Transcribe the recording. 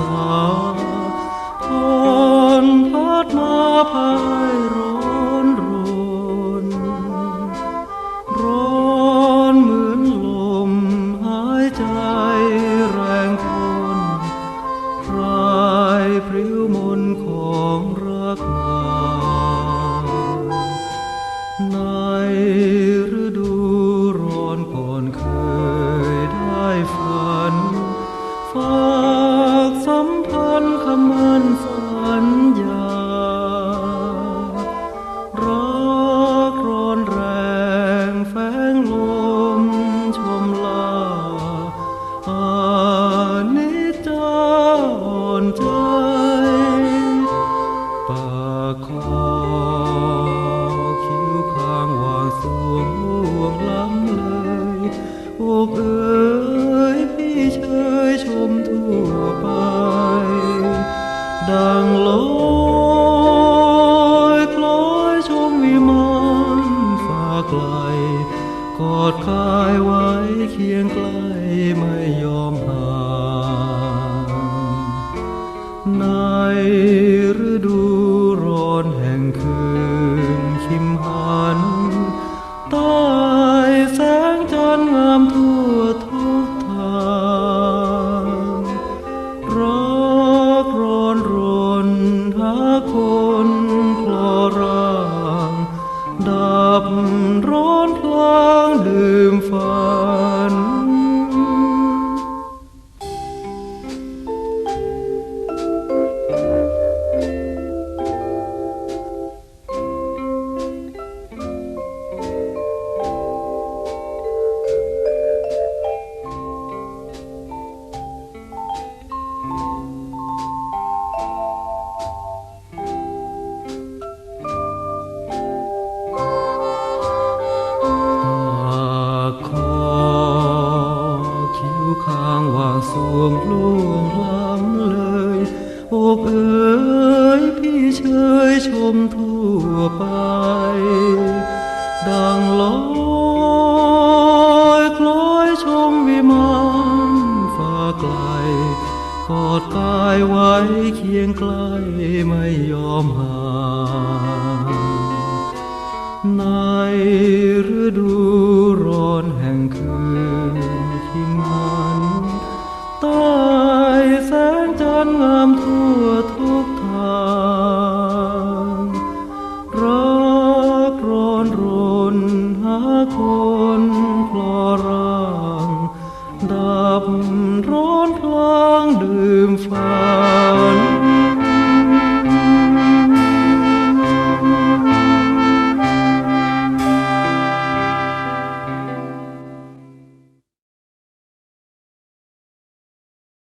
sa on that อกเอ๋ยพี่เชยชมทั่วไป ดังลอยคล้อยชมวิมานฝ่าไกล กอดคายไว้เคียงไกล น งสวงล่วงล้ำเลยอกเอ๋ยพี่เชยชมทั่วไป ดังลอยคล้อยชมวิมานฟ้าไกลกอดกายไว้เคียงใกล้ไม่ยอมห่างในฤดูาค